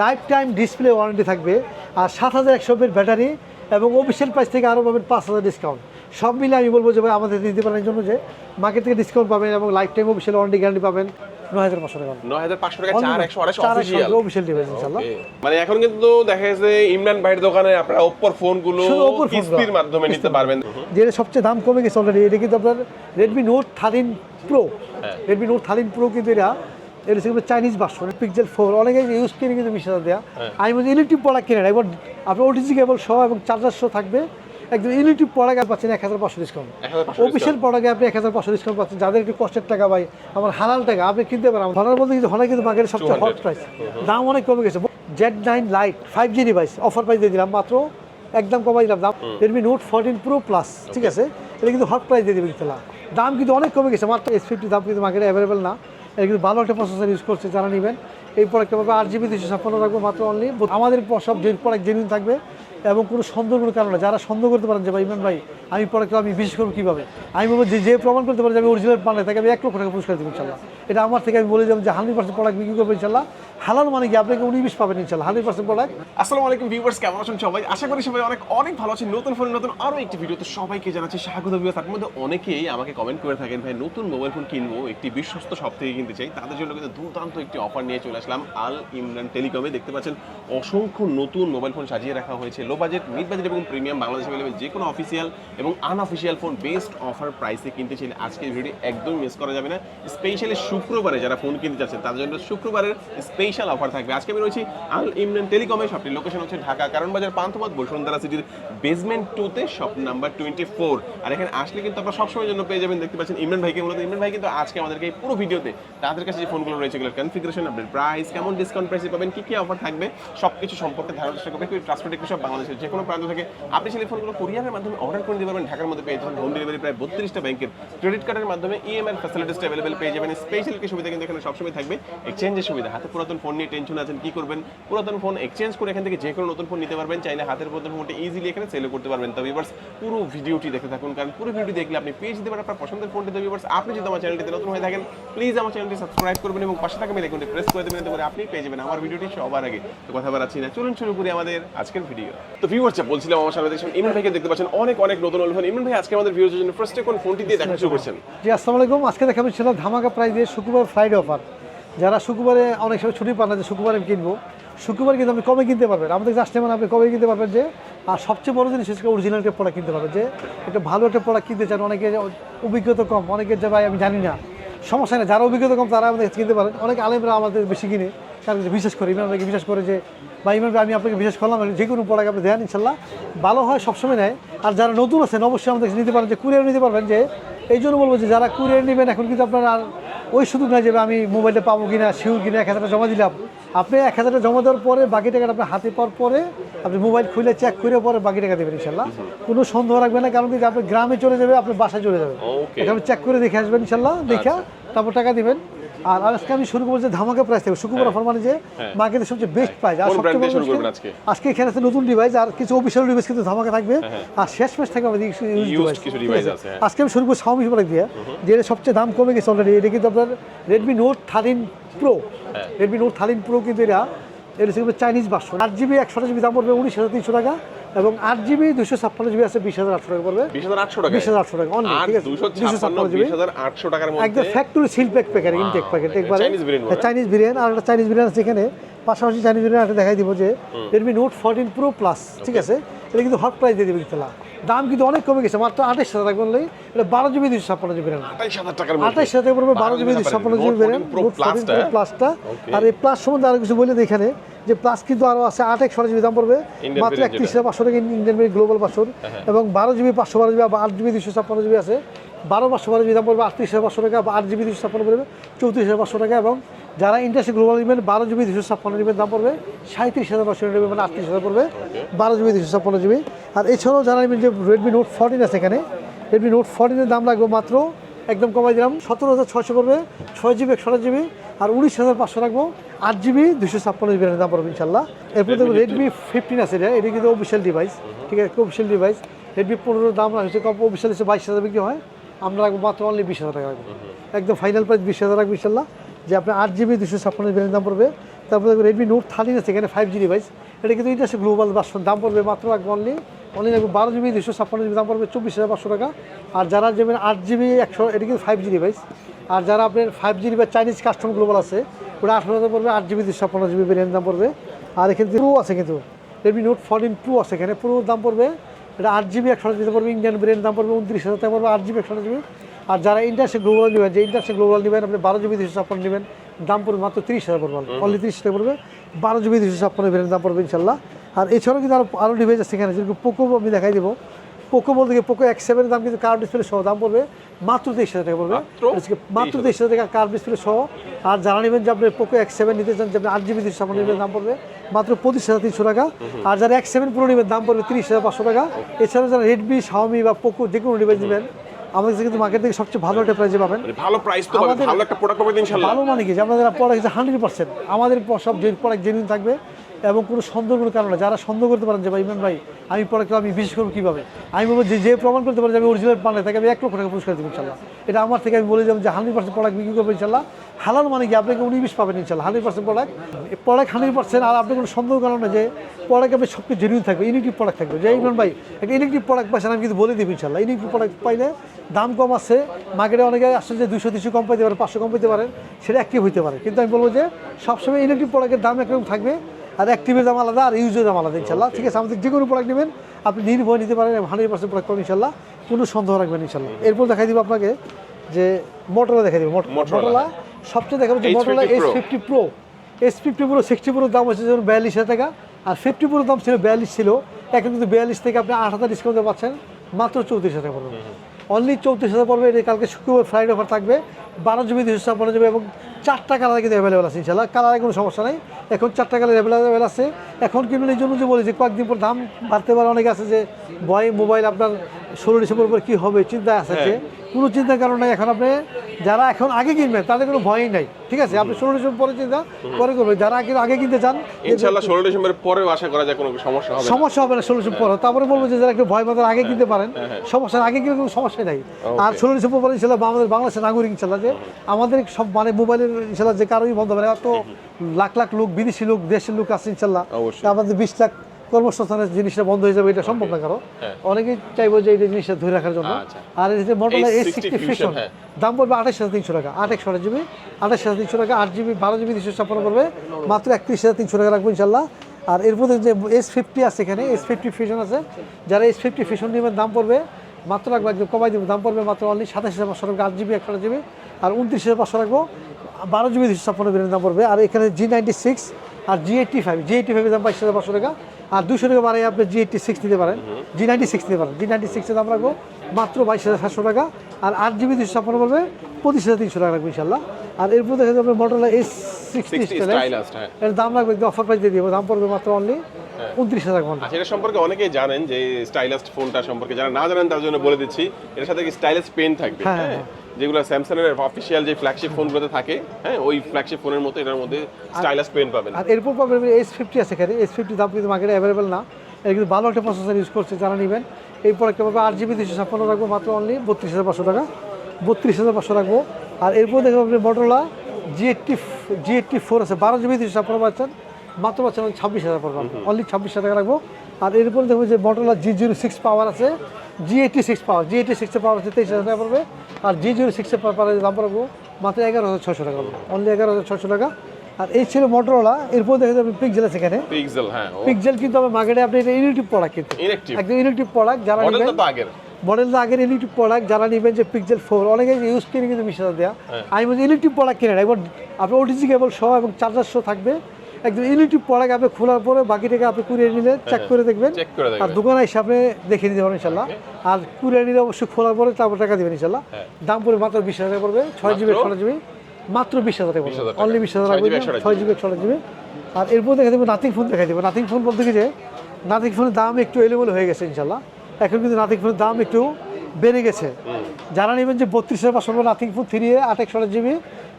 Life time display warranty থাকবে আর সাত হাজার একশো ব্যাটারি এবং অফিসিয়াল প্রাইস থেকে আরও পাবেন পাঁচ হাজার ডিসকাউন্ট সব মিলে আমি বলব যে ভাই আমাদের দিতে পারেন জন্য যে মার্কেট থেকে ডিসকাউন্ট পাবেন এবং lifetime official warranty guarantee পাবেন নয় হাজার পাঁচশো টাকা। নয় হাজার পাঁচশো টাকা চার একশো আড়াইশো অফিসিয়াল অফিসিয়াল ডিভাইস ইনশাল্লাহ মানে এখন কিন্তু দেখা যাচ্ছে ইমরান ভাইয়ের দোকানে আপনারা ওপ্পোর ফোনগুলো কিস্তির মাধ্যমে নিতে পারবেন। যেটা সবচেয়ে দাম কমে গেছে অলরেডি এটা কিন্তু আপনার Redmi Note thirteen Pro Redmi Note thirteen Pro কিন্তু এটা এটা হচ্ছে চাইনিজ ভার্সন পিক্সেল ফোর অনেকে ইউজ কিনে কিন্তু বিশ হাজার দেওয়া আমি বলছি ইলেকট্রিক প্রোডাক্ট কিনেন একবার আপনি ওটিজি কেবল সহ এবং চার্জার সহ থাকবে। একদম ইলেকট্রিক প্রোডাক্ট পাচ্ছেন এক হাজার পাঁচশো ডিসকাউন্ট অফিসিয়াল প্রোডাক্টে আপনি এক হাজার পাঁচশো ডিসকাউন্ট পাচ্ছেন। যাদের একটু কষ্টের টাকা ভাই আমার হালাল টাকা আপনি কিনতে পারেন। হনার বলতে কিন্তু হনার কিন্তু মার্কেটের সবচেয়ে হট 200 প্রাইস দাম অনেক কমে গেছে। Z nine lite five G device offer price দিয়ে দিলাম মাত্র। একদম কমাই দিলাম দাম। Redmi Note fourteen Pro plus ঠিক আছে? এটা কিন্তু হট প্রাইস দিয়ে দেবে কিন্তু দাম কিন্তু অনেক কমে গেছে। মাত্র এস ফিফটি দাম কিন্তু মার্কেটে অ্যাভেলেবেল না। এটা কিন্তু ভালো একটা প্রসেসর ইউজ করছে যারা নেবেন। এই প্রোডাক্টটা পাবে আট জিবি দুশো ছাপ্পান্ন থাকবে মাত্র অনলি আমাদের সব প্রোডাক্ট জেনুইন থাকবে এবং কোনো সন্দেহ কোনো কারণ। যারা সন্দেহ করতে পারেন যে, ভাই, ইমরান ভাই, আমি প্রোডাক্ট আমি বিশেষ করব কীভাবে? আমি বলব যে যে প্রমাণ করতে পারে যে, আমি অরিজিনাল পান তাকে আমি এক লক্ষ টাকা পুরস্কার দেবো ইনশাল্লাহ। এটা আমার থেকে আমি বলে দিলাম যে, হান্ড্রেড পার্সেন্ট প্রোডাক্ট বিক্রি করব ইনশাল্লাহ। হালাল মানে কি? আপনাকে উনি বিশ পাবেন ইনশাল্লাহ? হান্ড্রেড পার্সেন্ট প্রোডাক্ট আসসালামু আলাইকুম ভিউয়ার্স কেমন আছেন সবাই? আশা করি সবাই অনেক অনেক ভালো আছেন। নতুন ফোন নতুন আরও একটি ভিডিওতে সবাইকে জানাচ্ছি স্বাগত ভিউয়ার্স তার মধ্যে অনেকেই আমাকে কমেন্ট করে থাকেন, ভাই, নতুন মোবাইল ফোন কিনবো, একটি বিশ্বস্ত সব থেকে কিনতে চাই। তাদের জন্য কিন্তু দুর্দান্ত একটি অফার নিয়ে চলে আসলাম আল ইমরান টেলিকমে। দেখতে পাচ্ছেন, অসংখ্য নতুন মোবাইল ফোন সাজিয়ে রাখা হয়েছে। লো বাজেট মিড বাজেট এবং প্রিমিয়াম বাংলাদেশ অ্যাভেলেবেল যে কোনো অফিসিয়াল এবং আনঅফিসিয়াল ফোন বেস্ট অফার প্রাইসে কিনতে চাইলে আজকের ভিডিও একদম মিস করা যাবে না। স্পেশালি শুক্রবারে যারা ফোন কিনতে চাচ্ছেন তাদের জন্য শুক্রবারের স্পেশাল অফার থাকবে। আজকে আমি রয়েছি আল ইমরান টেলিকমে শপটির লোকেশন হচ্ছে ঢাকা কারণ বাজার পান্থপথ, বসুন্ধরা সিটির বেসমেন্ট টুতে শপ নাম্বার টোয়েন্টি ফোর আর এখানে আসলে কিন্তু আপনারা সবসময়ের জন্য পেয়ে যাবেন, দেখতে পাচ্ছেন ইমরান ভাইকে মূলত। ইমরান ভাই কিন্তু আজকে আমাদেরকে এই পুরো ভিডিওতে তাদের কাছে যে ফোনগুলো রয়েছে, এগুলোর কনফিগারেশন আপনার প্রাইস কেমন ডিসকাউন্ট প্রাইসে পাবেন, কি কি অফার থাকবে সব কিছু সম্পর্কে ধারণা চেষ্টা করবে ট্রান্সপোর্ট সব বাংলাদেশের যে কোনো প্রান্ত থেকে। আপনি সেই ফোনগুলো কুরিয়ারের মাধ্যমে অর্ডার করে দিতে পারবেন। ঢাকার মধ্যে পেয়ে যাবেন হোম ডেলিভারি প্রায় বত্রিশটা ব্যাংকের ক্রেডিট কার্ডের মাধ্যমে ইএমআই ফ্যাসিলিটিসটা অ্যাভেলেবেল পেয়ে যাবেন। স্পেশাল কি সুবিধা কিন্তু এখানে সবসময় থাকবে? এক্সচেঞ্জের সুবিধা। হাতে পুরাতন ফোন নিয়ে টেনশন আছেন, কি করবেন? পুরাতন ফোন এক্সচেঞ্জ করে এখান থেকে যে কোনো নতুন ফোন নিতে পারবেন। চাইলে হাতের পুরাতন ফোনটা ইজিলি এখানে সেল করতে পারবেন। তবে এবার পুরো ভিডিওটি দেখে থাকুন। কারণ পুরো ভিডিও দেখলে আপনি পেয়ে যেতে পারেন আপনার পছন্দের ফোনটি তবে এবার আপনি যদি আমার চ্যানেলটিতে নতুন হয়ে থাকেন প্লিজ আমার চ্যানেলটি সাবস্ক্রাইব করবেন এবং পাশে থাকা বেল আইকনটি প্রেস করে দেবেন। করে আপনি পেয়ে যাবেন আমার ভিডিওটি সবার আগে। তো কথা বাড়াচ্ছি না। চলুন শুরু করি আমাদের আজকের ভিডিও তো ভিউয়ার্স বলছিলাম আমার সামনে, দেখছেন ইমরান ভাইকে দেখতে পাচ্ছেন অনেক অনেক নতুন ফোন ইমরান ভাই, আজকে আমাদের ভিউয়ার্সের জন্য ফার্স্টে কোন ফোনটি দিয়ে দেখা শুরু করছেন? জি, আসসালামু আলাইকুম। আজকে দেখাবেন ছিল ধামাকা প্রাইস দিয়ে শুক্রবার ফ্রাইডে অফার যারা শুক্রবারে, অনেক সময় ছুটি পান না যে শুক্রবারে আমি কিনবো, শুক্রবার কিন্তু আপনি কবে কিনতে পারবেন? আমাদের কাছে আসতে মানে আপনি কমে কিনতে পারবেন যে, আর সবচেয়ে বড় জিনিস হচ্ছে অরিজিনাল একটা প্রোডাক্ট কিনতে পারবেন যে, একটা ভালো একটা প্রোডাক্ট কিনতে চান, অনেকে অভিজ্ঞতা কম অনেকের যে ভাই আমি জানি না। সমস্যা নেই, যারা অভিজ্ঞতা কম তারা আমাদের কিনতে পারেন। অনেক আলেমরা আমাদের বেশি কিনে। কারণ বিশেষ করে ইমাম ভাইকে বিশেষ করে যে বা ইমাম ভাই আমি আপনাকে বিশ্বাস করলাম যে কোনো প্রোডাক্ট আপনি দেন ইনশাল্লাহ। ভালো হয় সবসময় নেয়। আর যারা নতুন আছেন অবশ্যই আমাদের নিতে পারেন যে কুরিয়ার নিতে পারবেন যে এই জন্য বলব যে যারা কুরিয়ার নেবেন এখন কিন্তু আপনার আর ওই সুযোগ নাই যে আমি মোবাইলটা পাবো কিনা শিউর কিনা এক হাজারটা জমা দিলাম। আপনি এক হাজারটা জমা দেওয়ার পরে বাকি টাকাটা আপনার হাতে পাওয়ার পরে আপনি মোবাইল খুলে চেক করে পরে বাকি টাকা দেবেন ইনশাল্লাহ। কোনো সন্দেহ রাখবেন না কারণ কি আপনি গ্রামে চলে যাবে আপনি বাসায় চলে. এখানে চেক করে দেখে আসবেন ইনশাল্লাহ দেখা তারপর টাকা দিবেন। আর আজকে আমি শুরু করব যে ধামাকা প্রাইস থাকবে শুক্রবার অফার মানে যে মার্কেটের সবচেয়ে বেস্ট প্রাইস আর সবচেয়ে আজকে? এখানে আছে নতুন ডিভাইস আর কিছু অফিসিয়াল ডিভাইস কিন্তু ধামাকা থাকবে। আর শেষ ম্যাচ থাকবে আমাদের হ্যাঁ। আজকে আমি শুরু করব শাওমি প্রোডাক্ট দিয়ে যেটা সবচেয়ে দাম কমে গেছে অলরেডি এটা কিন্তু আপনার Redmi Note thirteen Pro Redmi Note thirteen Pro কিন্তু এটা এটা হচ্ছে চাইনিজ ভার্সন আট জিবি একশো জিবি দাম পড়বে উনিশ হাজার তিনশো টাকা। এবং আট জিবি দুশো ছাপ্পান্ন জিবি আছে বিশ হাজার আটশো টাকা পড়বে। বিশ হাজার আটশো টাকা বিশ হাজার আটশো টাকা অনলি ঠিক আছে? দুশো ছাপ্পান্ন জিবি। আটশো টাকার একদম factory seal pack packet intact packet একবারে। চাইনিজ বিরিয়ানি আর একটা চাইনিজ বিরিয়ানি আছে এখানে। পাশাপাশি চাইনিজ বিরিয়ানি একটা দেখাই দিব যে Redmi Note fourteen Pro plus ঠিক আছে? এটা কিন্তু হট প্রাইস দিয়ে দেবে কিন্তু দাম কিন্তু অনেক কমে গেছে মাত্র আঠাশ হাজার টাকা বললেই এটা বারো জিবি দুশো ছাপ্পান্ন জিবি র্যাম আঠাইশ হাজার মধ্যে। পড়বে বারো জিবি দুশো ছাপ্পান্ন জিবি র্যাম প্লাসটা. আর এই প্লাস সম্বন্ধে আরও কিছু বলে এখানে। যে প্লাস কিন্তু আরও আছে আট একশো জিবি দাম পড়বে। মাত্র একত্রিশ হাজার পাঁচশো টাকা ইন্ডিয়ান গ্লোবাল পাঁচশো এবং বারো জিবি পাঁচশো বারো জিবি আট জিবি দুশো ছাপ্পান্ন জিবি আছে। বারো পাঁচশো বারো জিবি দাম পড়বে আটত্রিশ হাজার পাঁচশো টাকা বা আট জিবি দুশো ছাপ্পান্ন পড়বে চৌত্রিশ হাজার পাঁচশো টাকা এবং যারা ইন্টারসি গ্লোবাল নেবেন বারো জিবি দুশো ছাপ্পান্ন জিবির দাম পড়বে সাঁত্রিশ হাজার পাঁচশো নেবে মানে আটত্রিশ হাজার পড়বে বারো জিবি দুশো ছাপ্পান্ন জিবি আর এছাড়াও যারা নেবেন যে রেডমি নোট ফোরটিন আছে এখানে রেডমি নোট ফোরটিনের দাম লাগবে মাত্র একদম কমাই দিলাম সতেরো হাজার ছয়শো পড়বে ছয় জিবি একশো জিবি আর উনিশ হাজার পাঁচশো রাখব। আট জিবি দুশো ছাপ্পান্ন জিবি দাম পড়বে ইনশাল্লাহ। এরপরে দেখব রেডমি ফিফটিন আছে এটা। এটা কিন্তু অফিসিয়াল ডিভাইস ঠিক আছে? অফিসিয়াল ডিভাইস রেডমি পনেরো দাম হচ্ছে কম অফিসিয়াল হিসেবে বাইশ হাজার বিক্রি হয়। আমরা রাখব মাত্র অনলি বিশ হাজার টাকা রাখব। একদম ফাইনাল প্রাইস বিশ হাজার রাখব ইনশাল্লাহ। যে আপনার আট জিবি দুশো ছাপ্পান্ন জিবি দাম পড়বে। তারপরে রেডমি নোট থার্টিন আছে এখানে ফাইভ জি ডিভাইস এটা কিন্তু এটা ইন্টারন্যাশনাল গ্লোবাল ভার্সন দাম পড়বে মাত্র রাখব অনলি অনলি রাখব বারো জিবি দুশো ছাপ্পান্ন জিবি, দাম পড়বে চব্বিশ হাজার পাঁচশো টাকা। আর যারা যাবেন আট জিবি, একশো, এটা কিন্তু ফাইভ জি ডিভাইস আর যারা আপনার ফাইভ জি বা চাইনিজ কাস্টম গ্লোবাল আছে ওটা আঠারো হাজার পড়বে, আট জিবি দুশো ছাপ্পান্ন জিবি ভেরিয়েন্ট দাম পড়বে। আর এখানে প্রো আছে কিন্তু রেডমি নোট ফোরটিন প্রো আছে এখানে প্রোর দাম পড়বে, এটা আট জিবি, একশো জিবি পড়বে ইন্ডিয়ান ব্রেন দাম পড়বে উনত্রিশ হাজার টাকা পড়বে আট জিবি, একশো জিবি। আর যারা ইন্টারন্যাশনাল গ্লোবাল নেবেন, যে ইন্টারন্যাশনাল গ্লোবাল নেবেন, আপনি বারো জিবি দুশো ছাপ্পান্ন নেবেন, দাম পড়বে মাত্র তিরিশ হাজার পড়বে অনলি তিরিশ টাকা পড়বে। বারো জিবি দুশো ছাপ্পান্ন ভেরিয়েন্ট দাম পড়বে, ইনশাল্লাহ। আর এছাড়াও কিন্তু আরও আরও ডিভাইস আছে এখানে যেরকম পোকো আমি দেখাই দেবো। পোকো বলতে গিয়ে পোকো এক্স সেভেনের দাম কিন্তু কার ডিসপ্লে সহ দাম পড়বে মাত্র তেইশ হাজার টাকা পড়বে। মাত্র আজকে মাত্র তেইশ হাজার। টাকা কার ডিসপ্লে সহ। আর যারা নেবেন যে আপনি পোকো এক্স সেভেন নিতে চান যে আপনি আট জিবি দুশো নেবেন দাম পড়বে মাত্র পঁচিশ হাজার তিনশো টাকা। আর যারা এক্স সেভেন পুরো নেবেন দাম পড়বে তিরিশ হাজার পাঁচশো টাকা। এছাড়াও যারা রেডমি শাওমি বা পোকো যে কোনো ডিভাইস নেবেন আমাদের কাছে কিন্তু মার্কেট থেকে সবচেয়ে ভালো একটা প্রাইজে পাবেন। মানে ভালো প্রাইস তো আমাদের- ভালো একটা প্রোডাক্ট পাবে ইনশাআল্লাহ ভালো মানে কি? যে আপনাদের প্রোডাক্ট হান্ড্রেড পার্সেন্ট আমাদের সব যে প্রোডাক্ট জেনুইন থাকবে। এবং কোনো সন্দেহ কোনো কারণ, যারা সন্দেহ করতে পারেন যে, ভাই, ইমরান ভাই, আমি প্রোডাক্ট আমি বিশেষ করব কীভাবে? আমি বলব যে যে প্রমাণ করতে পারে যে, আমি অরিজিনাল পান তাকে আমি এক লক্ষ টাকা পুরস্কার দেবো, ইনশাল্লাহ। এটা আমার থেকে আমি বলে যাব যে, হান্ড্রেড পার্সেন্ট প্রোডাক্ট বিক্রি করব, ইনশাল্লাহ। হালাল মানে কি? আপনাকে উনি বিশ পাবেন, ইনশাল্লাহ, hundred percent product product hundred percent, আর আপনি কোনো সন্দেহ কারণ না যে প্রোডাক্ট সব কিছু জেনুইন থাকবে ইউনিটিভ প্রোডাক্ট থাকবে। যে, ইমরান ভাই, একটা ইউনিটিভ প্রোডাক্ট পাচ্ছেন আমি কিন্তু বলে দেবো, ইনশাল্লাহ। ইউনিটিভ প্রোডাক্ট পাইলে দাম কম আছে মার্কেটে অনেকে আসছে যে দুশো তিনশো কম পাইতে পারে, পাঁচশো কম পাইতে পারেন, সেটা অ্যাক্টিভ হইতে পারে। কিন্তু আমি বলব যে, সবসময় ইলেকট্রিক প্রোডাক্টের দাম একরকম থাকবে আর অ্যাক্টিভের দাম আলাদা আর ইউজের দাম আলাদা ইনশাল্লাহ। ঠিক আছে আমাদের যে কোনো প্রোডাক্ট নেবেন আপনি নির্ভয় নিতে পারেন হান্ড্রেড পার্সেন্ট প্রোডাক্ট পাবেন ইনশাল্লাহ। কোনো সন্দেহ রাখবেন ইনশাল্লাহ। এরপর দেখাই দিব আপনাকে যে মোটরলা দেখাই দিব। মোটরলা সবচেয়ে দেখাবো যে H50 Motorola S fifty Pro S fifty Pro sixty প্রোর দাম হচ্ছে যেমন বিয়াল্লিশ হাজার টাকা আর ফিফটি প্রোর দাম ছিল বিয়াল্লিশ ছিল। এখন কিন্তু বিয়াল্লিশ থেকে আপনি আট হাজার ডিসকাউন্টে পাচ্ছেন মাত্র চৌত্রিশ হাজার টাকা পড়বে অনলি চৌত্রিশ হাজার পড়বে। এটি কালকে শুক্রবার ফ্রাইডে অফার থাকবে। বারো জিবি দুশো ছাপ্পান্ন জিবি এবং চারটা কালার কিন্তু অ্যাভেলেবেল আছে ইনশাল্লাহ কালারে কোনো সমস্যা নেই। এখন চারটা কালার অ্যাভেলেবেল আছে। এখন কিন্তু এই জন্য যে বলি যে কয়েকদিন পর দাম বাড়তে পারে। অনেকে আছে যে বয় মোবাইল আপনার ষোলো ডিসেম্বর পর কী হবে চিন্তা আছে যে। কোনো চিন্তার কারণ নাই এখন আপনি যারা এখন আগে কিনবেন তাদের কোনো ভয়ই নাই। ঠিক আছে? আপনি ষোলো ডিসেম্বর পরে চিন্তা পরে করবেন। যারা আগে আগে কিনতে চান ইনশাআল্লাহ ষোলো ডিসেম্বরের পরেও আশা করা যায় কোনো সমস্যা হবে সমস্যা হবে না ষোলো ডিসেম্বর পরে। তারপরে বলব যে যারা একটু ভয় মাথার আগে কিনতে পারেন। সমস্যা আগে কিনলে কোনো সমস্যা নাই। আর ষোলো ডিসেম্বর পরে ইনশাল্লাহ আমাদের বাংলাদেশের নাগরিক ইনশাল্লাহ যে আমাদের সব মানে মোবাইলের ইনশাল্লাহ যে কারোই বন্ধ হবে না। এত লাখ লাখ লোক বিদেশি লোক দেশের লোক আছে ইনশাল্লাহ। আমাদের বিশ লাখ কর্মসংস্থানের জিনিসটা বন্ধ হয়ে যাবে এটা সম্ভব না কারও। অনেকেই চাইব যে এই জিনিসটা ধরে রাখার জন্য। আচ্ছা। আর এই যে মডেলের এস সিক্সটি হ্যাঁ। দাম পড়বে আঠাশ হাজার তিনশো টাকা আট একশো জিবি আঠাশ হাজার তিনশো টাকা আট জিবি বারো জিবি দুশো ছাপ্পান্ন পড়বে মাত্র একত্রিশ হাজার তিনশো টাকা রাখব ইনশাল্লাহ। আর এরপর যে এস ফিফটি আছে এখানে এস ফিফটি ফিশন আছে যারা এস ফিফটি ফিশন নেবেন দাম পড়বে মাত্র রাখব একদম কমাই দেবো দাম পড়বে মাত্র অনলি সাতাশ হাজার পাঁচশো টাকা আট জিবি একশো জিবি আর উনত্রিশ হাজার পাঁচশো রাখব বারো জিবি দুশো ছাপ্পান্ন বিলের দাম পড়বে। আর এখানে জি নাইনটি সিক্স আর G eighty five G eighty ফাইভের দাম বাইশ হাজার পাঁচশো টাকা। আর দুশো টাকা বাড়াই আপনি জি এইটটি সিক্স নিতে পারেন। জি নাইনটি সিক্স নিতে পারেন। জি নাইনটি সিক্সের দাম রাখব মাত্র বাইশ হাজার সাতশো টাকা। আর আট জিবি দুশো ছাপ্পান্ন পড়বে পঁচিশ হাজার তিনশো টাকা রাখব ইনশাল্লাহ। আর এরপর দেখা যাবে মোটরলা এস সিক্সটি 60 Stylus, হ্যাঁ। এর দাম রাখবে একদম অফার প্রাইস দিয়ে দিব। দাম পড়বে মাত্র অনলি উনত্রিশ হাজার ঘণ্টা। আচ্ছা এটা সম্পর্কে অনেকেই জানেন যে স্টাইলাস ফোনটা সম্পর্কে। যারা না জানেন তার জন্য বলে দিচ্ছি। এর সাথে কি স্টাইলাস পেন থাকবে? হ্যাঁ, হ্যাঁ। যেগুলো স্যামসাং এর অফিসিয়াল যে ফ্ল্যাগশিপ ফোনগুলোতে থাকে হ্যাঁ ওই ফ্ল্যাগশিপ ফোনের মতো এটার মধ্যে স্টাইলাস পেন পাবেন। আর এরপর পাবেন এস ফিফটি আছে এখানে। এস ফিফটি দাম কিন্তু মার্কেটে অ্যাভেলেবেল না। এটা কিন্তু ভালো একটা প্রসেসর ইউজ করছে যারা নেবেন। এই প্রোডাক্টটা পাবে আট জিবি দুশো ছাপ্পান্ন রাখব মাত্র অনলি বত্রিশ হাজার পাঁচশো টাকা। বত্রিশ হাজার পাঁচশো রাখব। আর এরপর দেখব আপনি Motorola G eighty G eighty four আছে বারো জিবি দুশো ছাপ্পান্ন পাচ্ছেন। মাত্র পাচ্ছেন ছাব্বিশ হাজার পড়বেন অনলি ছাব্বিশ হাজার টাকা রাখব। আর এরপর দেখব যে মটোলা জি জিরো সিক্স পাওয়ার আছে G eighty six power G eighty সিক্সের পাওয়ার আছে তেইশ হাজার টাকা পড়বে। আর জি জিরো সিক্সের পাওয়ার দাম পড়ব মাত্র এগারো হাজার ছশো টাকা পড়বে অনলি এগারো হাজার ছশো টাকা। আর এই ছিল মোটরোলা এরপর দেখা যাবে পিকজেল আছে এখানে। পিক্সেল হ্যাঁ পিকজেল কিন্তু আমার মার্কেটে আপনি এটা ইলেকট্রিক প্রোডাক্ট কিন্তু। একদম ইলেকট্রিক প্রোডাক্ট যারা নেবেন তো আগের। ইলেকট্রিক প্রোডাক্ট যারা নেবেন যে পিকজেল ফোর অনেকে ইউজ কিনে কিন্তু হাজার দেওয়া হ্যাঁ। আমি বলছি ইলেকট্রিক প্রোডাক্ট কিনেন একবার আপনি ওটিজি কেবল সহ এবং চার্জার সহ থাকবে। একদম ইলেকট্রিক প্রোডাক্ট আপনি খোলার পরে বাকিটাকে আপনি কুড়িয়ে নিলে চেক করে দেখবেন। আর দোকানে এসে আপনি দেখে নিতে পারেন ইনশাল্লাহ। আর কুড়িয়ে নিলে অবশ্যই খোলার পরে তারপর টাকা দেবেন ইনশাল্লাহ। হ্যাঁ। দাম পড়বে মাত্র বিশ হাজার পড়বে ছয় জিবি? ষোলো জিবি মাত্র বিশ হাজার টাকা 20,000 টাকা। অনলি বিশ হাজার 6 টাকা GB, 128 ছয় জিবি ষোলো জিবি আর এরপর দেখা দেবো নাথিং ফোন দেখা দেবো। নাথিং ফোন বলতে কি যে নাথিং ফোনের দাম একটু এলেবেল হয়ে গেছে ইনশাল্লাহ। এখন কিন্তু নাথিং ফোনের দাম একটু বেড়ে গেছে। যারা নেবেন যে বত্রিশ হাজার পাঁচশো টাকা নাথিং ফোন থ্রি এ আট একশো জিবি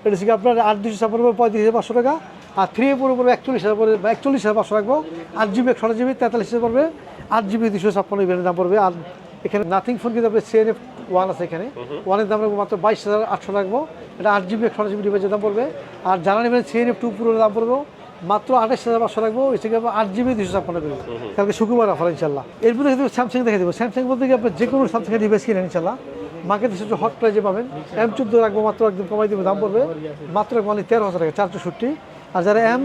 এটা আপনার আট দুশো ছাপ্পান্ন পড়বে পঁয়ত্রিশ হাজার পাঁচশো টাকা। আর থ্রি এ পড়বে পড়বে একচল্লিশ হাজার পড়বে একচল্লিশ হাজার পাঁচশো রাখব। আট জিবি একশো জিবি তেতাল্লিশ হাজার পড়বে। আট জিবি দুশো ছাপ্পান্ন ইভেন্টের দাম পড়বে। আর এখানে নাথিং ফোন কিন্তু আপনার সিএনএফ ওয়ান আছে এখানে। ওয়ানের দাম রাখব মাত্র বাইশ হাজার আটশো রাখব। এটা আট জিবি একশো জিবি ডিভাইসের দাম পড়বে। আর যারা নেবেন সিএনএফ টু পুরোর দাম পড়বে মাত্র আঠাশ হাজার পাঁচশো রাখব। এর থেকে আট জিবি দুশো ছাপ্পান্ন করব কালকে শুক্রবার অফার ইনশাল্লাহ এরপরে দেবো স্যামসাং দেখে দেবো। স্যামসাং বলতে কি আপনার যে কোনো স্যামসাং ডিভাইস কিনেন ইনশাল্লাহ মার্কেটে সবচেয়ে হট প্রাইজে পাবেন। এম চোদ্দ রাখব মাত্র একদম কমাই দেবো। দাম পড়বে মাত্র মানে তেরো হাজার টাকা চারশো চৌষট্টি। আর যারা এম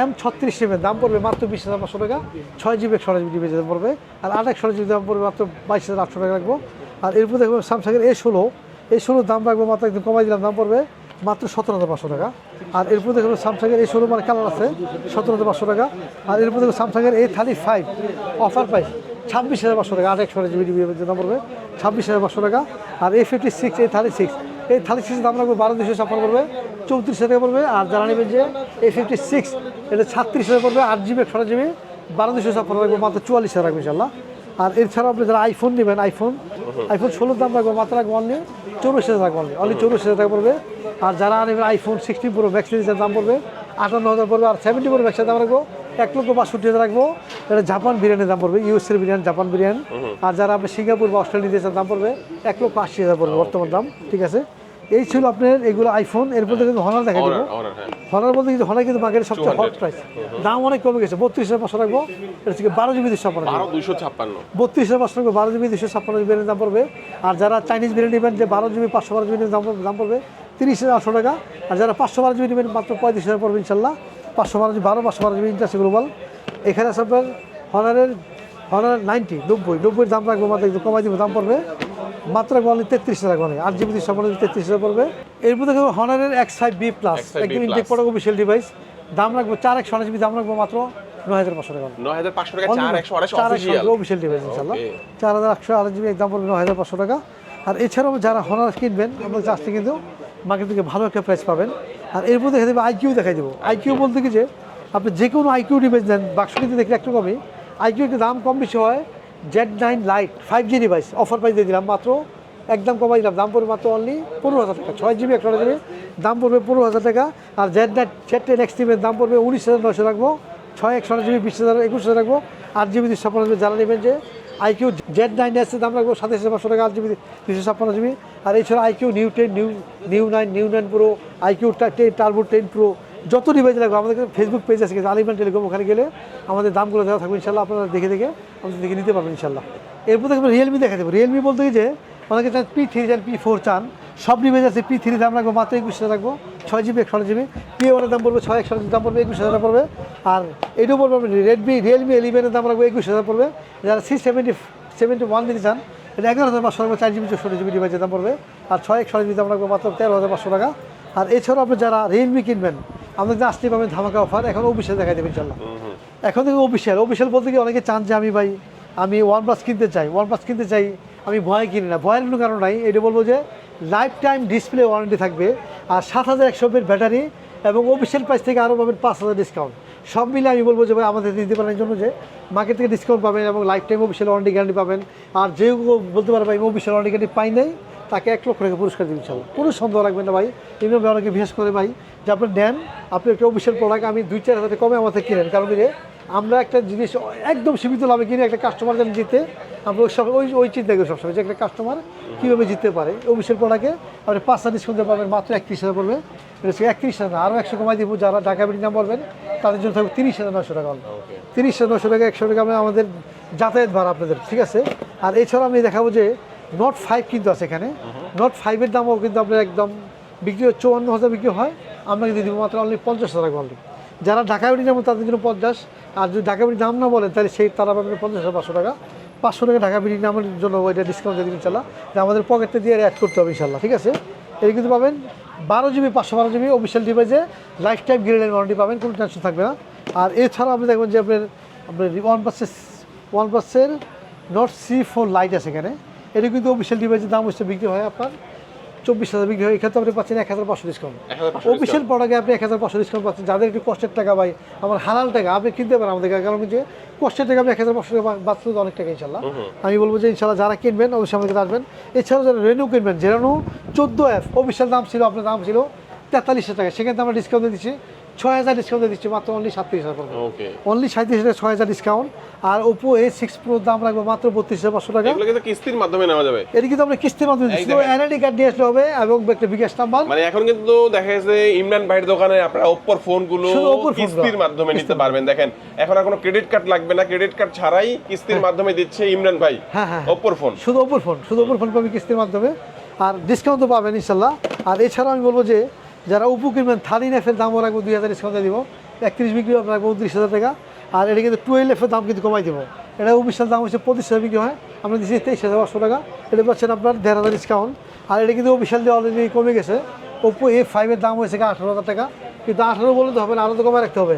এম ছত্রিশ নেবেন, দাম পড়বে মাত্র বিশ হাজার পাঁচশো টাকা। ছয় জিবি, একশো জিবি দাম পড়বে। আর আট একশো জিবি দাম পড়বে মাত্র বাইশ হাজার আটশো টাকা রাখব আর এরপর দেখব স্যামসাংয়ের এ ষোলো। এই ষোলোর দাম রাখব মাত্র একদম কমাই দিলাম, দাম পড়বে মাত্র সতেরো হাজার পাঁচশো টাকা। আর এরপর দেখব স্যামসাংয়ের এই ষোলো মানে কালার আছে, সতেরো হাজার পাঁচশো টাকা। আর এরপর দেখব স্যামসাংয়ের A thirty five offer price ছাব্বিশ হাজার পাঁচশো টাকা, আট একশো জিবি ডিবি দাম পড়বে ছাব্বিশ হাজার পাঁচশো টাকা। আর A fifty six A thirty six এই থার্টি সিক্স দাম রাখবে বারো দুশো ছাপ্পান্ন পড়বে। চৌত্রিশ টাকা পড়বে, আর যারা নেবেন যে এ ফিফটি সিক্স এটা ছাত্রিশ হাজার পড়বে, আট জিবি একশো জিবি বারো দুশো ছাপ্পান্ন রাখবে মাত্র চুয়াল্লিশ হাজার রাখবে ইনশাল্লাহ আর এছাড়াও আপনি যারা আইফোন নেবেন আইফোন আইফোন ষোলোর দাম রাখব মাত্র রাখব অনলি চৌরাশি হাজার টাকা অনলি অনলি চৌরাশি হাজার টাকা পড়বে। আর যারা নেবেন আইফোন সিক্সটিন প্রো ম্যাক্স সিরিজের দাম পড়বে, আটান্ন হাজার পড়বে, আর সেভেন্টি প্রো ম্যাক্সের দাম রাখব, এক লক্ষ বাষট্টি হাজার রাখব, এটা জাপান বিরিয়ানির দাম পড়বে ইউএসের বিরিয়ানি জাপান বিরিয়ানি। আর যারা আপনি সিঙ্গাপুর বা অস্ট্রেলিয়া দেশের দাম পড়বে এক লক্ষ আশি হাজার পড়বে বর্তমান দাম, ঠিক আছে? এই ছিল আপনার এগুলো আইফোন এরপর থেকে হনার দেখা দেবো। হ্যাঁ। হনার বলতে কিন্তু হনার কিন্তু মার্কেটের সবচেয়ে হট প্রাইস দাম অনেক কমে গেছে বত্রিশ হাজার পাঁচশো রাখব এটা থেকে বারো জিবি দুশো ছাপ্পান্ন দুইশো ছাপ্পান্ন। বত্রিশ হাজার পাঁচশো রাখব বারো জিবি দুশো ছাপ্পান্ন জিবি দাম পড়বে। আর যারা চাইনিজ বিরিয়ানি নেবেন যে বারো জিবি পাঁচশো বারো জিবি দাম দাম পড়বে তিরিশ হাজার আটশো টাকা। আর যারা পাঁচশো বারো জিবি নেবেন মাত্র পঁয়ত্রিশ হাজার পড়বে ইনশাল্লাহ। পাঁচশো বারো জিবি বারো পাঁচশো বারো জিবি ইন্টারসি গ্লোবাল এখানে আছে আপনার হনারের হনার নাইনটি নব্বই। নব্বই দাম রাখব মাত্র একটু কমাই দিব দাম পড়বে। মাত্র রাখব তেত্রিশ রাখব আট জিবি দুশো তেত্রিশ হাজার পড়বে। এরপর দেখো হনারের X five B plus X5B একদম। ইনটেক পড়া অফিসিয়াল ডিভাইস দাম রাখব চার একশো জিবি দাম রাখব মাত্র নয় হাজার পাঁচশো টাকা নয় হাজার পাঁচশো টাকা চার একশো অফিসিয়াল ডিভাইস ইনশাল্লাহ চার হাজার একশো জিবি একদম পড়বে নয় হাজার পাঁচশো টাকা। আর এছাড়াও যারা হনার কিনবেন আমাদের কিন্তু মার্কেট থেকে ভালো একটা প্রাইস পাবেন। আর এরপর দেখা দেবে আইকিউ দেখাই দেবো। আইকিউ বলতে কি যে আপনি যে কোনো আইকিউ ডিভাইস নেন বাক্স কিন্তু দেখলে একটু কমই। আইকিউ একটু দাম কম বেশি হয়। Z nine lite five G device offer price দিয়ে দিলাম মাত্র। একদম কমাই দিলাম, দাম পড়বে মাত্র অনলি পনেরো হাজার টাকা। ছয় জিবি একশো জিবি দাম পড়বে পনেরো হাজার টাকা। আর জেড নাইট জেড টেন এক্সট্রিমের দাম পড়বে উনিশ হাজার নয়শো রাখব। ছয় একশো জিবি বিশ হাজার, একুশ হাজার রাখব। আট জিবি দুশো ছাপ্পান্ন জিবি যারা নেবেন যে আইকিউ জেড নাইন এসের দাম রাখব সাতাশ হাজার পাঁচশো টাকা, আট জিবি দুশো ছাপ্পান্ন জিবি আর এছাড়া iQOO Neo ten Neo Neo nine Neo nine Pro iQOO ten Turbo ten Pro যত ডিভাইস লাগবে, আমাদের ফেসবুক পেজ আছে আলিমান টেলিকম ওখানে গেলে আমাদের দামগুলো দেওয়া থাকবে, ইনশাল্লাহ আপনারা দেখে দেখে আমাদের দেখে নিতে পারবেন, ইনশাল্লাহ। এরপর দেখবেন রিয়েলমি দেখা দেবো রিয়েলমি বলতে যে, অনেকে চান পি থ্রি চান পি ফোর চান, সব ডিভাইস আছে পি থ্রি দাম রাখব মাত্র একুশ হাজার রাখব, ছয় জিবি একশো জিবি পি ওয়ানের দাম পড়বে ছয়, একশো দাম পড়বে একুশ হাজার পড়বে, আর এটাও পড়বে রেডমি রিয়েলমি এলিভেনের দাম রাখব একুশ হাজার পড়বে, যারা সি সেভেন্টি সেভেন্টি ওয়ান দিতে চান, এটা এগারো হাজার পাঁচশো রাখব চার জিবি চৌষট্টি জিবি ডিভাইসের দাম পড়বে, আর ছয়, একশো জিবি দাম রাখব মাত্র তেরো হাজার পাঁচশো টাকা। আর এছাড়াও আপনি যারা রিয়েলমি কিনবেন আমাদের আসতে পাবেন ধামাকা অফার এখন অফিসিয়াল দেখাই দেবেন ইনশাল্লাহ এখন থেকে অফিসিয়াল অফিসিয়াল বলতে কি অনেকে চান যে আমি ভাই আমি ওয়ান প্লাস কিনতে চাই ওয়ান প্লাস কিনতে চাই আমি ভয় কিনি না। ভয়ের কোনো কারণ নাই এটা বলব যে লাইফ টাইম ডিসপ্লে ওয়ারেন্টি থাকবে আর সাত হাজার একশো ব্যাটারি এবং অফিসিয়াল প্রাইস থেকে আরও পাবেন পাঁচ হাজার ডিসকাউন্ট সব মিলে আমি বলব যে ভাই আমাদের নিতে পারেন এই জন্য যে মার্কেট থেকে ডিসকাউন্ট পাবেন এবং lifetime official warranty guarantee পাবেন। আর যে বলতে পারবে আমি অফিসিয়াল ওয়ারেন্টি গ্যারান্টি পাই নাই তাকে এক লক্ষ টাকা পুরস্কার দিন ইনশাল্লাহ কোনো সন্দেহ রাখবেন না ভাই। এমনি অনেকে বিশেষ করে ভাই যে আপনি নেন আপনি একটা অফিসিয়াল প্রোডাক্ট আমি দুই চার হাজার কমে আমাদের কিনেন। কারণ যে আমরা একটা জিনিস একদম সীমিত লাভে কিনে একটা কাস্টমার যেন জিতে আমরা ওই সব ওই ওই চিন্তা করি সবসময় যে একটা কাস্টমার কীভাবে জিততে পারে। অফিসিয়াল প্রোডাক্টে আপনি পাঁচ হাজার ডিসকাউন্ট পাবেন মাত্র একত্রিশ হাজার পড়বে। একত্রিশ হাজার আরও একশো কমাই দিব যারা ঢাকা বিড়ি নাম বলবেন তাদের জন্য থাকবে তিরিশ হাজার নশো টাকা। তিরিশ হাজার নশো টাকা একশো টাকা আমরা আমাদের যাতায়াত ভাড়া আপনাদের ঠিক আছে? আর এছাড়া আমি দেখাবো যে নট ফাইভ কিন্তু আছে এখানে। নট ফাইভের দামও কিন্তু আপনার একদম বিক্রি চুয়ান্ন হাজার বিক্রি হয়, আমরা কিন্তু দিব মাত্র অনলি পঞ্চাশ হাজার টাকা অনলি যারা ঢাকা বিড়ি নেবেন, তাদের জন্য পঞ্চাশ। আর যদি ঢাকা বিড়ি দাম না বলেন, তাহলে সেই তারা পাবেন পঞ্চাশ হাজার পাঁচশো টাকা। পাঁচশো টাকা ঢাকা বিড়ি নামের জন্য ওইটা ডিসকাউন্ট দিয়ে দিন ইনশাল্লাহ। যে আমাদের পকেটে দিয়ে অ্যাড করতে হবে ইনশাল্লাহ, ঠিক আছে? এই কিন্তু পাবেন বারো জিবি পাঁচশো বারো জিবি অফিসিয়াল ডিভাইসে লাইফ টাইম গ্রিলের ওয়ারেন্টি পাবেন, কোনো টেনশন থাকবে না। আর এছাড়াও আপনি দেখবেন যে আপনার আপনার ওয়ান প্লাসের ওয়ান প্লাসের নট সি ফোর লাইট আছে এখানে। এটা কিন্তু অফিসিয়াল ডিভাইসের দাম হচ্ছে বিক্রি হয় আপনার চব্বিশ হাজার বিক্রি হয় এখানে আপনি পাচ্ছেন এক হাজার পাঁচশো ডিসকাউন্ট অফিসের প্রোডাক্টে আপনি এক হাজার পাঁচশো ডিসকাউন্ট পাচ্ছেন। যাদের একটু কষ্টের টাকা ভাই আমার হালাল টাকা আপনি কিনতে পারেন আমাদের কারণ যে কষ্টের টাকা আপনি এক হাজার পাঁচশো টাকা বাঁচতে তো অনেক টাকা ইনশাল্লাহ আমি বলব যে ইনশাল্লাহ যারা কিনবেন অবশ্যই আমাদের কাছে আসবেন। এছাড়াও যারা রেনু কিনবেন যে রেনু চোদ্দ এফ অফিসের দাম ছিল আপনার দাম ছিল তেতাল্লিশ টাকা। সেখানে আমরা ডিসকাউন্ট দিচ্ছি। ছয় হাজার ডিসকাউন্ট দিচ্ছি মাত্র অনলি সাতত্রিশ হাজার পড়বে ওকে অনলি সাঁত্রিশ হাজার ছয় হাজার ডিসকাউন্ট আর ওপো এ সিক্স প্রোর দাম রাখব মাত্র বত্রিশ হাজার পাঁচশো টাকা। কিন্তু কিস্তির মাধ্যমে নেওয়া যাবে। এটা কিন্তু আমরা কিস্তির মাধ্যমে দিচ্ছি। এনআইডি কার্ড নিয়ে আসলে হবে এবং একটা বিকাশ নাম্বার। মানে এখন কিন্তু দেখা যাচ্ছে ইমরান ভাইয়ের দোকানে আপনারা ওপ্পোর ফোনগুলো কিস্তির মাধ্যমে নিতে পারবেন। দেখেন এখন আর কোনো ক্রেডিট কার্ড লাগবে না। ক্রেডিট কার্ড ছাড়াই কিস্তির মাধ্যমে দিচ্ছে ইমরান ভাই। হ্যাঁ, হ্যাঁ। ওপ্পোর ফোন শুধু ওপর ফোন শুধু ওপর ফোন পাবেন কিস্তির মাধ্যমে। আর ডিসকাউন্ট তো পাবেন ইনশাল্লাহ। আর এছাড়াও আমি বলব যে যারা উপু কিনবেন থার্টিন এফের দামও রাখব দুই হাজার ডিসকাউন্ট দিব। একত্রিশ বিক্রি আমরা রাখব উনত্রিশ হাজার টাকা। আর এটা কিন্তু টুয়েলভ এফের দাম কিন্তু কমাই দেবো। এটা অফিসিয়াল দাম হচ্ছে পঁচিশ হাজার বিক্রি হয়। আমরা দিচ্ছি তেইশ হাজার পাঁচশো টাকা। এটা পাচ্ছেন আপনার দেড় হাজার ডিসকাউন্ট আর এটা কিন্তু অফিসিয়াল দিয়ে অলরেডি কমে গেছে। ওপো এ ফাইভের দাম হয়েছে আঠারো হাজার টাকা। কিন্তু আঠারো বলে তো হবে না আরও তো কমে রাখতে হবে।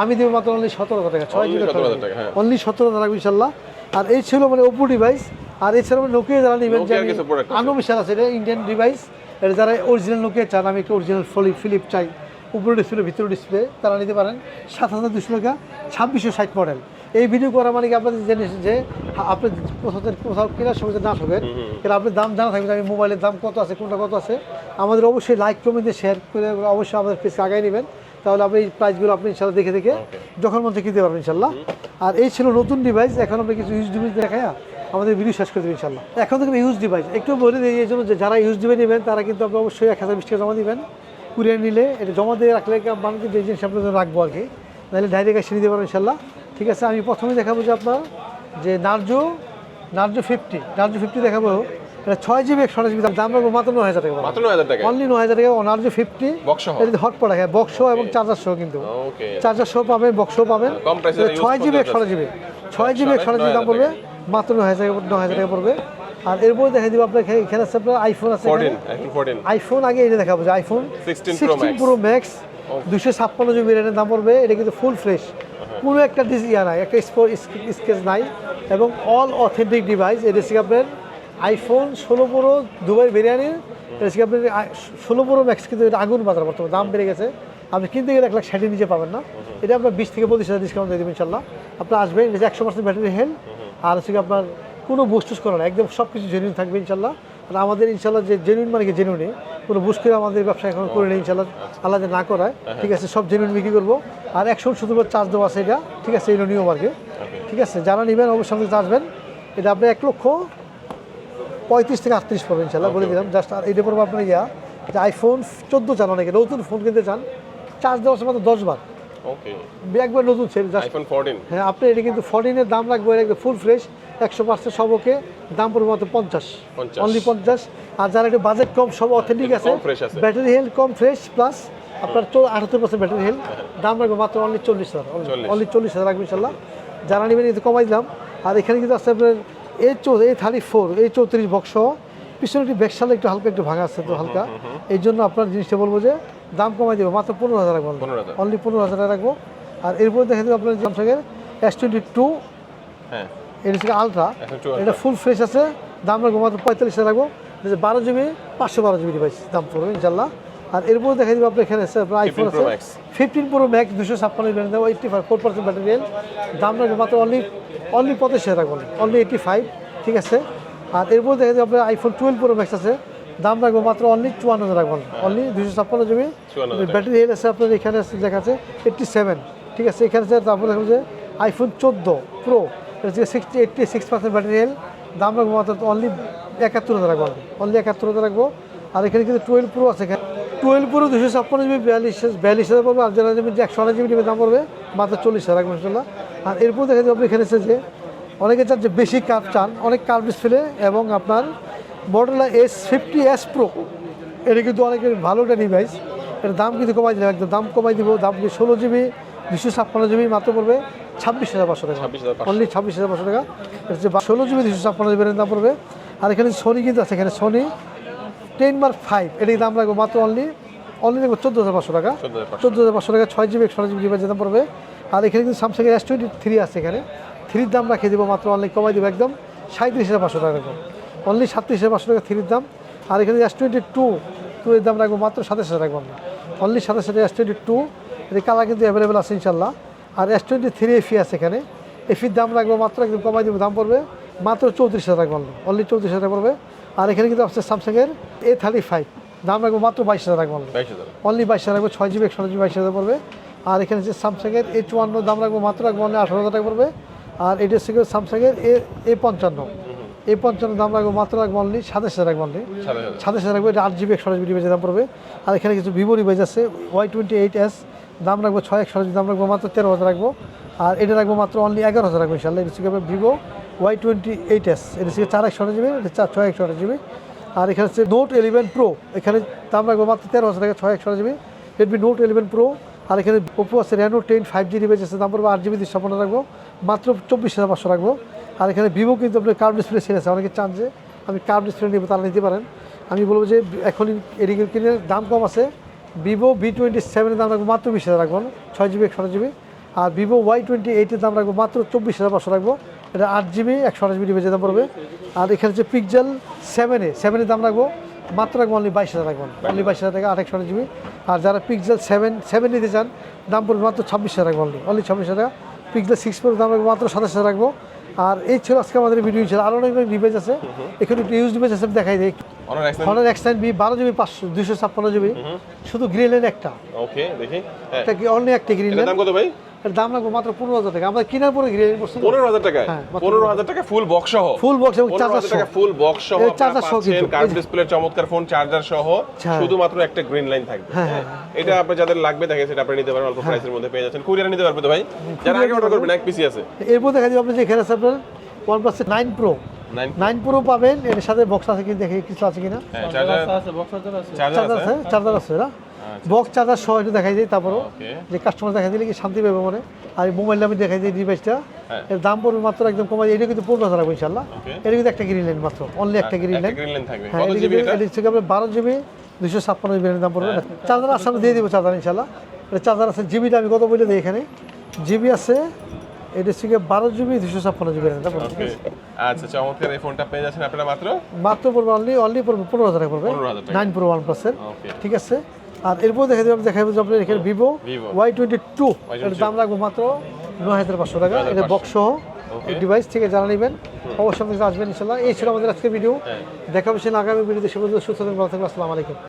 আমি দেবো মাত্র অনলি সতেরো হাজার টাকা। ছয় জিবি 17,000 টাকা, হ্যাঁ। অনলি সতেরো হাজার রাখব ইনশাল্লাহ। আর এই ছিল মানে ওপো ডিভাইস আর এছাড়া মানে নোকিয়া যারা নেবেন। আনঅফিসিয়াল আছে। এটা ইন্ডিয়ান ডিভাইস এটা যারা অরিজিনাল নোকিয়া চান আমি একটা অরিজিনাল ফলি ফিলিপ চাই। উপরে ডিসপ্লে ভিতরে ডিসপ্লে তারা নিতে পারেন। সাত হাজার দুশো টাকা ছাব্বিশশো ষাট মডেল এই ভিডিও করা মানে কি আপনাদের জেনে যে আপনি কোথাও কোথাও কেনার সময় না থাকবেন কারণ আপনি দাম জানা থাকবেন আমি মোবাইলের দাম কত আছে কোনটা কত আছে। আমাদের অবশ্যই লাইক কমেন্ট শেয়ার করে অবশ্যই আমাদের পেজকে আগায় নেবেন। তাহলে আপনি এই প্রাইসগুলো আপনি ইনশাল্লাহ দেখে দেখে যখন মন থেকে কিনতে পারবেন ইনশাল্লাহ। আর এই ছিল নতুন ডিভাইস এখন আমরা কিছু ইউজ ডিভাইস দেখায় আমাদের ভিডিও শেষ করে দেবেন ইনশাল্লাহ এখন থেকে ইউজ ডিভাইস একটু বলে দিই এই জন্য যে যারা ইউজ ডিভাইস নেবেন, তারা কিন্তু আপনি অবশ্যই এক হাজার বিশ টাকা জমা দেবেন। কুড়িয়ে নিলে এটা জমা দিয়ে রাখলে মানে যে জিনিস আপনাদের রাখব আর কি, নাহলে ডাইরেক্ট এসে নিতে পারবেন ইনশাল্লাহ ঠিক আছে, আমি প্রথমে দেখাবো যে আপনার যে Narzo Narzo fifty Narzo fifty দেখাবো। এটা ছয় জিবি একশো আঠাশ জিবি দাম রাখব মাত্র নয় হাজার টাকা। মাত্র নয় হাজার টাকা? অনলি নয় হাজার টাকা নার্জো ফিফটি Box এটা হট পড়া হ্যাঁ বক্স এবং চার্জার সহ কিন্তু। চার্জার সহ পাবেন বক্সও পাবেন। ছয় জিবি একশো জিবি ছয় জিবি একশো জিবি দাম পড়বে মাত্র নয় হাজার নয় হাজার টাকা পড়বে। আর এরপরে দেখা দিব আপনার এখানে- আছে আপনার আইফোন আছে আইফোন আগে এটা দেখাবো যে আইফোন 16 সিক্সটিন প্রো ম্যাক্স দুশো ছাপ্পান্ন জিবি র্যামের দাম পড়বে এটা কিন্তু ফুল ফ্রেশ কোনো একটা ডিস ইয়া নাই একটা স্কেচ নাই। এবং অল অথেন্টিক ডিভাইস এটা আপনার আইফোন ষোলো প্রো দুবাই বিরিয়ানির হচ্ছে আপনার ষোলো প্রো ম্যাক্স কিন্তু এটা আগুন বাজার বর্তমানে দাম বেড়ে গেছে। আপনি কিনতে গেলে এক লাখ ষাটের নিচে পাবেন না। এটা আপনার বিশ থেকে পঁচিশ হাজার ডিসকাউন্ট দিয়ে দেবেন ইনশাল্লাহ। আপনি আসবেন এটা একশো পার্সেন্ট ব্যাটারি হেল আর হচ্ছে আপনার কোনো বুস্টুস করা না একদম সব কিছু জেনুইন থাকবে ইনশাল্লাহ। আর আমাদের ইনশাল্লাহ যে জেনুইন মানে কি জেনুইনে কোনো বুস্ট করে আমাদের ব্যবসা এখন করে নেই ইনশাল্লাহ আল্লাহ না করায়। ঠিক আছে সব জেনুইন বিক্রি করব। আর একশো শুধুমাত্র চার্জ দেওয়া আছে এটা। ঠিক আছে এই নিয়ম আর কি ঠিক আছে যারা নেবেন অবশ্যই আমাদের আসবেন। এটা আপনি এক লক্ষ পঁয়ত্রিশ থেকে আটত্রিশ পড়বে ইনশাল্লাহ বলে দিলাম। জাস্ট আর এটা পড়ব আপনার ইয়া যে আইফোন চোদ্দ চান অনেকে নতুন ফোন কিনতে চান চার্জ দেওয়া আছে মাত্র দশ বার। ওকে একবার নতুন সেল জাস্ট আইফোন ফোরটিন হ্যাঁ আপনি এটা কিন্তু ফর্টিনের দাম রাখব এটা ফুল ফ্রেশ একশো পার্সেন্ট সবকে দাম পড়বে মাত্র পঞ্চাশ। অনলি পঞ্চাশ। আর যারা একটু বাজেট কম সব অথেন্টিক আছে। ব্যাটারি হেলথ কম ফ্রেশ প্লাস আপনার আটাত্তর পার্সেন্ট ব্যাটারি হেলথ দাম রাখবে মাত্র অনলি চল্লিশ হাজার। অনলি চল্লিশ হাজার রাখব ইনশাল্লাহ যারা নেবেন কিন্তু কমাই দিলাম। আর এখানে কিন্তু আছে আপনার এই চৌ এই থার্টি ফোর এই চৌত্রিশ বক্স পিছনে একটু ব্যাকশালে একটু হালকা একটু ভাঙা আছে তো হালকা। এই জন্য আপনার জিনিসটা বলব যে দাম কমাই দেবো মাত্র পনেরো হাজার রাখব। অনলি পনেরো হাজার টাকা রাখব। আর এরপরে দেখা যাবে আপনার স্যামসাংয়ের এস টোয়েন্টি টু এটা হচ্ছে আলট্রা এটা ফুল ফ্রেশ আছে। দাম রাখব মাত্র পঁয়তাল্লিশ হাজার রাখব। বারো জিবি পাঁচশো বারো জিবি ডিভাইস দাম পড়বে ইনশাল্লাহ। আর এরপরে দেখা যাবে আপনার এখানে আইফোন 15 আছে। ফিফটিন প্রো ম্যাক্স দুশো ছাপ্পান্ন ব্যান্ড দেবো eighty five four percent battery দাম রাখব মাত্র অনলি অনলি পঁচিশ হাজার রাখব অনলি এইটটি ফাইভ ঠিক আছে? আর এরপরে দেখা যাবে আপনার আইফোন টুয়েলভ প্রো ম্যাক্স আছে। দাম রাখব মাত্র অনলি চুয়ান্ন হাজার রাখব অনলি দুশো ছাপ্পান্ন জিবি। ব্যাটারি হেল আছে আপনার এখানে আছে দেখা আছে এইটটি সেভেন ঠিক আছে? এখানে আছে তারপর দেখো যে আইফোন চোদ্দ প্রো এটা হচ্ছে sixty eighty six percent battery health দাম রাখব মাত্র অনলি একাত্তর হাজার রাখব অনলি একাত্তর হাজার রাখব আর এখানে কিন্তু টুয়েলভ প্রো আছে এখানে টুয়েলভ প্রো দুশো ছাপ্পান্ন জিবি বিয়াল্লিশ বিয়াল্লিশ হাজার পড়বে আর যারা নেবেন যে একশো আঠাশ জিবি দাম পড়বে মাত্র চল্লিশ হাজার রাখব ইনশাল্লাহ। আর এরপর দেখা যাবে আপনি এখানে এসে যে অনেকে চান যে বেশি কাপ চান অনেক কাপ ডিসপ্লে এবং আপনার model S fifty S Pro এটা কিন্তু অনেকের ভালো একটা ডিভাইস এর দাম কিন্তু কমাই দিলাম একদম দাম কমাই দিব দাম কি ষোলো জিবি দুশো ছাপ্পান্ন জিবি মাত্র পড়বে ছাব্বিশ হাজার পাঁচশো টাকা। 26,500 অনলি ছাব্বিশ হাজার পাঁচশো টাকা। এটা হচ্ছে ষোলো জিবি দুশো ছাপ্পান্ন জিবি দাম পড়বে। আর এখানে সনি কিন্তু আছে এখানে সোনি টেন মার্ক ফাইভ এটির দাম লাগবে মাত্র অনলি অনলি লাগবে চোদ্দ হাজার পাঁচশো টাকা। চোদ্দ হাজার পাঁচশো টাকা। ছয় জিবি একশো জিবি ডিভাইস দাম পড়বে। আর এখানে কিন্তু স্যামসাংয়ের এস টোয়েন্টি থ্রি আছে এখানে। থ্রির দাম রাখিয়ে দেবো মাত্র অনলি কমাই দেবো একদম সাঁত্রিশ হাজার পাঁচশো টাকা রাখব অনলি সাতত্রিশ হাজার পাঁচশো টাকা থ্রির দাম। আর এখানে এস টোয়েন্টি টু টু এর দাম রাখব মাত্র সাতাশ হাজার রাখব আমরা। অনলি সাতাশ হাজার এস টোয়েন্টি টু এর কালার কিন্তু অ্যাভেলেবেল আছে ইনশাল্লাহ আর এস টোয়েন্টি থ্রি এফি আছে এখানে। এফির দাম রাখব মাত্র একদম কমাই দেবো দাম পড়বে মাত্র চৌত্রিশ হাজার রাখব অনলি চৌত্রিশ হাজার পড়বে। আর এখানে কিন্তু আছে স্যামসাংয়ের এ থার্টি ফাইভ দাম রাখব মাত্র বাইশ হাজার রাখব। অনলি বাইশ হাজার। রাখব ছয় জিবি একশো জিবি বাইশ হাজার পড়বে। আর এখানে হচ্ছে স্যামসাংয়ের এ চুয়ান্ন দাম রাখব মাত্র রাখব অনলি আঠারো হাজার টাকা পড়বে। আর এটা হচ্ছে স্যামসাংয়ের এ এ পঞ্চান্ন। এ পঞ্চান্ন দাম রাখব মাত্র রাখব অনলি সাতাশ হাজার রাখব অনলি সাতাশ হাজার। সাতাশ হাজার রাখব এটা আট জিবি একশো জিবি ডিভাইসের দাম পড়বে। আর এখানে কিছু ভিভো ডিভাইস আছে ওয়াই টোয়েন্টি এইট এস দাম রাখব ছয় একশো জিবি দাম রাখব মাত্র তেরো হাজার রাখব। আর এটা রাখব মাত্র অনলি এগারো হাজার রাখব ইনশাল্লাহ এটা হচ্ছে Vivo Y twenty eight S এটা হচ্ছে চার একশো জিবি এটা চার ছয় একশো জিবি আর এখানে হচ্ছে নোট ইলেভেন প্রো এখানে দাম রাখব মাত্র তেরো হাজার টাকা ছয় একশো GB Redmi Note eleven Pro আর এখানে ওপো আছে Reno ten five G device আছে দাম পড়বে আট জিবি দুশো পনেরো রাখব, মাত্র চব্বিশ হাজার পাঁচশো রাখব। আর এখানে ভিভো কিন্তু আপনার কার্ভ ডিসপ্লে সেরে আছে, অনেকে চান যে আমি কার্ভ ডিসপ্লে নেব তারা নিতে পারেন। আমি বলব যে এখনই এদিকে কিনে, দাম কম আছে। ভিভো ভি টোয়েন্টি সেভেনের দাম রাখব মাত্র বিশ হাজার, রাখব ছয় জিবি একশো জিবি আর ভিভো ওয়াই টোয়েন্টি এইটের দাম রাখব মাত্র চব্বিশ হাজার পাঁচশো রাখব। এটা আট জিবি একশো আঠাশ জিবি দাম পড়বে। আর এখানে হচ্ছে পিকজেল সেভেন সেভেনে সেভেনের দাম রাখব। মাত্র রাখব অনলি বাইশ হাজার রাখবেন অনলি বাইশ হাজার টাকা আট একশো জিবি। আর যারা পিকজেল সেভেন সেভেন নিতে চান দাম পড়বে মাত্র ছাব্বিশ হাজার রাখব অনলি অনলি ছাব্বিশ হাজার টাকা। পিকজেল সিক্স প্রোর দাম রাখব মাত্র সাতাশ হাজার রাখব। আর এই ছিল আজকে আমাদের ভিডিও ছিল আরও অনেক অনেক ডিভাইস আছে। এখানে একটু ইউজ ডিভাইস আছে দেখাই দিই। এক্সেন এক্সটাইন বি বারো জিবি পাঁচশো দুশো ছাপ্পান্ন জিবি। শুধু গ্রিন লাইন একটা। ওকে দেখি। হ্যাঁ। কি অনলি একটা গ্রিন দাম কত ভাই? এর দাম রাখব মাত্র পনেরো হাজার টাকা। আমরা কেনার পরে গ্রিন লাইন পনেরো হাজার টাকা হ্যাঁ, পনেরো হাজার টাকা ফুল বক্স সহ? ফুল বক্স এবং চার্জার সহ। ফুল বক্স সহ চার্জার সহ কিন্তু। কার্ভ ডিসপ্লে চমৎকার ফোন চার্জার সহ। হ্যাঁ। শুধুমাত্র একটা গ্রিন লাইন থাকবে। হ্যাঁ। এটা আপনার যাদের লাগবে দেখে সেটা আপনি নিতে পারেন অল্প প্রাইসের মধ্যে পেয়ে যাচ্ছেন। কুরিয়ার নিতে পারবে তো ভাই? যারা আগে অর্ডার করবেন এক পিসি আছে। এরপর দেখা যাবে আপনি যে এখানে আছে আপনার OnePlus nine Pro nine Pro পাবেন এর সাথে বক্স আছে কি দেখে কিছু আছে কিনা? হ্যাঁ চার্জার চার্জার চার্জার আছে আছে। চার্জার আছে না? বক্স চার্জার সহ একটু দেখাই দিই তারপরও। যে কাস্টমার দেখাই দিলে কি শান্তি পাবে মনে? আর এই মোবাইলটা আমি দেখাই দিই ডিভাইসটা হ্যাঁ। এর দাম পড়বে মাত্র একদম কমাই এটা কিন্তু পনেরো হাজার রাখব ইনশাল্লাহ. এটা কিন্তু একটা গ্রিন লাইন মাত্র। অনলি একটা গ্রিন একটা লাইন গ্রিন লাইন থাকবে। হ্যাঁ এটা কিন্তু এটা? থেকে আপনার বারো জিবি দুশো ছাপ্পান্ন জিবি দাম পড়বে। হ্যাঁ। চার্জার আসলে আমরা দিয়ে দিব চার্জার ইনশাল্লাহ এটা চার্জার আছে জিবিটা আমি কত বলে দিই এখানে? জিবি আছে এটা হচ্ছে গিয়ে বারো জিবি দুশো ছাপ্পান্ন জিবি দাম পড়বে ঠিক আছে? আচ্ছা চমৎকার এই ফোনটা পেয়ে যাচ্ছেন আপনারা মাত্র? মাত্র পড়বে অনলি অনলি পড়বে পনেরো হাজার টাকা পড়বে। 15,000 টাকা। নাইন প্রো ওয়ান প্লাসের ঠিক আছে? আর এরপর দেখা যাবে দেখা যাবে আপনার এখানে Vivo Y twenty two Y22 এর দাম রাখব মাত্র নয় হাজার পাঁচশো টাকা। এটা বক্স সহ। ডিভাইস থেকে জানা নেবেন অবশ্যই আসবেন ইনশাল্লাহ। এই ছিল আমাদের আজকে ভিডিও। দেখা হবে সেই আগামী ভিডিওতে। সে পর্যন্ত সুস্থ থাকবেন ভালো থাকবেন আসসালামু আলাইকুম।